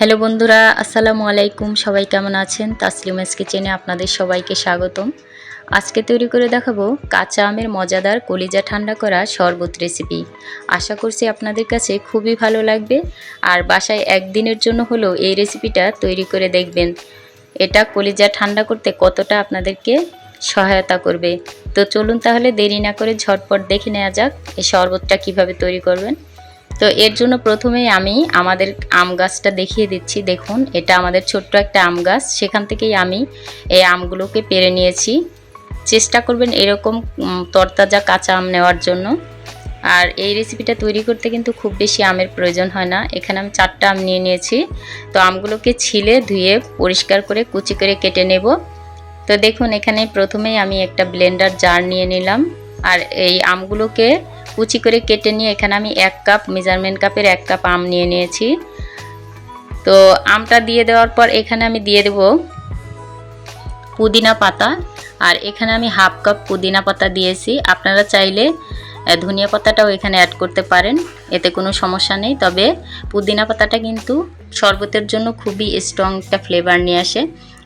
Hello বন্ধুরা, আসসালামু আলাইকুম। সবাই কেমন আছেন? তাসলিমাস কিচেনে আপনাদের সবাইকে স্বাগতম। আজকে তৈরি করে দেখাবো কাঁচা আমের মজাদার কলিজা ঠান্ডা করা শরবত রেসিপি আশা করছি আপনাদের কাছে খুবই ভালো লাগবে। আর বাসায় একদিনের জন্য হলেও এই রেসিপিটা তৈরি করে দেখবেন। এটা কলিজা ঠান্ডা করতে কতটা আপনাদেরকে সহায়তা করবে। তো চলুন তাহলে দেরি না করে ঝটপট দেখে নেওয়া যাক এই শরবতটা কীভাবে তৈরি করবেন। তো এর জন্য প্রথমেই আমি আমাদের আম গাছটা দেখিয়ে দিচ্ছি। দেখুন, এটা আমাদের ছোট্ট একটা আম গাছ। সেখান থেকেই আমি এই আমগুলোকে পেরে নিয়েছি। চেষ্টা করবেন এরকম তরতাজা কাঁচা আম নেওয়ার জন্য। আর এই রেসিপিটা তৈরি করতে কিন্তু খুব বেশি আমের প্রয়োজন হয় না। এখানে আমি চারটা আম নিয়ে নিয়েছি। তো আমগুলোকে ছিলে, ধুয়ে, পরিষ্কার করে, কুচি করে কেটে নেব। তো দেখুন, এখানে প্রথমেই আমি একটা ব্লেন্ডার জার নিয়ে নিলাম। আর এই আমগুলোকে কুচি করে কেটে নিয়ে এখানে আমি এক কাপ মেজারমেন্ট কাপের এক কাপ আম নিয়ে নিয়েছি। তো আমটা দিয়ে দেওয়ার পর এখানে আমি দিয়ে দেব পুদিনা পাতা। আর এখানে আমি হাফ কাপ পুদিনা পাতা দিয়েছি। আপনারা চাইলে ধনিয়া পাতাটাও এখানে অ্যাড করতে পারেন, এতে কোনো সমস্যা নেই। তবে পুদিনা পাতাটা কিন্তু শরবতের জন্য খুবই স্ট্রং একটা ফ্লেভার নিয়ে আসে।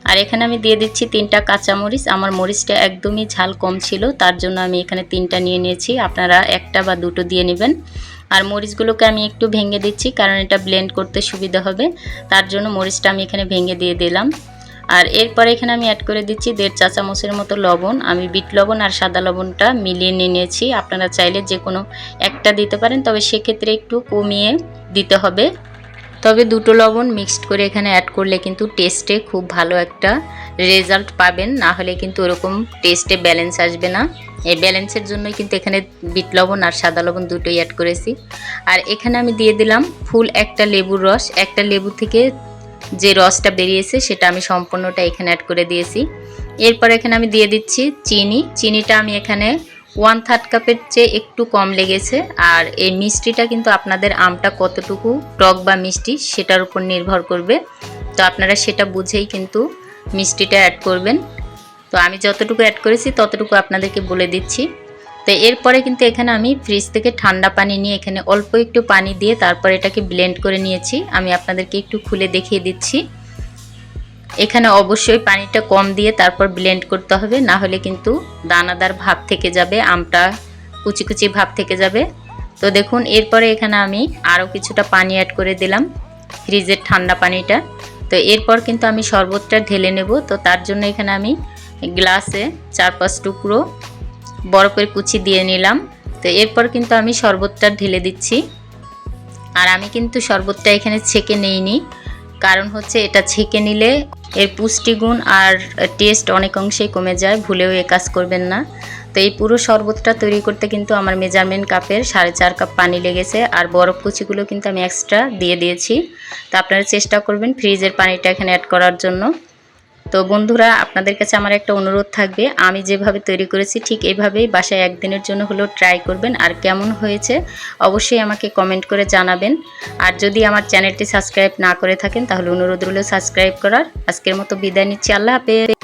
আর এখানে আমি দিয়ে দিচ্ছি তিনটা কাঁচামরিচ। আমার মরিচটা একদমই ঝাল কম ছিল, তার জন্য আমি এখানে তিনটা নিয়ে নিয়েছি। আপনারা একটা বা দুটো দিয়ে নেবেন। আর মরিচগুলোকে আমি একটু ভেঙে দিচ্ছি, কারণ এটা ব্লেন্ড করতে সুবিধা হবে। তার জন্য মরিচটা আমি এখানে ভেঙে দিয়ে দিলাম। আর এরপরে এখানে আমি অ্যাড করে দিচ্ছি দেড় চা চামচের মতো লবণ। আমি বিট লবণ আর সাদা লবণটা মিলিয়ে নিয়ে নিয়েছি। আপনারা চাইলে যে কোনো একটা দিতে পারেন, তবে সেক্ষেত্রে একটু কমিয়ে দিতে হবে। তবে দুটো লবণ মিক্সড করে এখানে অ্যাড করলে কিন্তু টেস্টে খুব ভালো একটা রেজাল্ট পাবেন। না হলে কিন্তু ওরকম টেস্টে ব্যালেন্স আসবে না। এই ব্যালেন্সের জন্যই কিন্তু এখানে বিট লবণ আর সাদা লবণ দুটোই অ্যাড করেছি। আর এখানে আমি দিয়ে দিলাম ফুল একটা লেবুর রস। একটা লেবু থেকে যে রসটা বেরিয়েছে সেটা আমি সম্পূর্ণটা এখানে অ্যাড করে দিয়েছি। এরপর এখানে আমি দিয়ে দিচ্ছি চিনি। চিনিটা আমি এখানে ওয়ান থার্ড কাপের চেয়ে একটু কম লেগেছে, আর এই মিষ্টিটা কিন্তু আপনাদের আমটা কতটুকু টক বা মিষ্টি সেটার উপর নির্ভর করবে। তো আপনারা সেটা বুঝেই কিন্তু মিষ্টিটা অ্যাড করবেন। তো আমি যতটুকু অ্যাড করেছি ততটুকু আপনাদেরকে বলে দিচ্ছি। তো এরপরে কিন্তু এখানে আমি ফ্রিজ থেকে ঠান্ডা পানি নিয়ে এখানে অল্প একটু পানি দিয়ে তারপর এটাকে ব্লেন্ড করে নিয়েছি। আমি আপনাদেরকে একটু খুলে দেখিয়ে দিচ্ছি। এখানে অবশ্যই পানিটা কম দিয়ে তারপর ব্লেন্ড করতে হবে, না হলে কিন্তু দানাদার ভাব থেকে যাবে, আমটা কুচি কুচি ভাব থেকে যাবে। তো দেখুন, এরপরে এখানে আমি আরও কিছুটা পানি অ্যাড করে দিলাম ফ্রিজের ঠান্ডা পানিটা। তো এরপর কিন্তু আমি শরবতটা ঢেলে নেব, তো তার জন্য এখানে আমি গ্লাসে চার পাঁচ টুকরো বরফের কুচি দিয়ে নিলাম। তো এরপর কিন্তু আমি শরবতটা ঢেলে দিচ্ছি। আর আমি কিন্তু শরবতটা এখানে ছেঁকে নেইনি। কারণ হচ্ছে এটা ছেঁকে নিলে এর পুষ্টিগুণ আর টেস্ট অনেক অংশেই কমে যায়, ভুলেও এ কাজ করবেন না। তো এই পুরো শরবতটা তৈরি করতে কিন্তু আমার মেজারমেন্ট কাপের সাড়ে চার কাপ পানি লেগেছে আর বরফ কুচিগুলো কিন্তু আমি এক্সট্রা দিয়ে দিয়েছি। তো আপনারা চেষ্টা করবেন ফ্রিজের পানিটা এখানে অ্যাড করার জন্য। তো বন্ধুরা, আপনাদের কাছে আমার একটা অনুরোধ থাকবে। আমি যেভাবে তৈরি করেছি, ঠিক এভাবেই বাসায় একদিনের জন্য হলেও ট্রাই করবেন আর কেমন হয়েছে অবশ্যই আমাকে কমেন্ট করে জানাবেন। আর যদি আমার চ্যানেলটি সাবস্ক্রাইব না করে থাকেন, তাহলে অনুরোধ রইল সাবস্ক্রাইব করার। আজকের মতো বিদায় নিচ্ছি। আল্লাহ হাফেজ।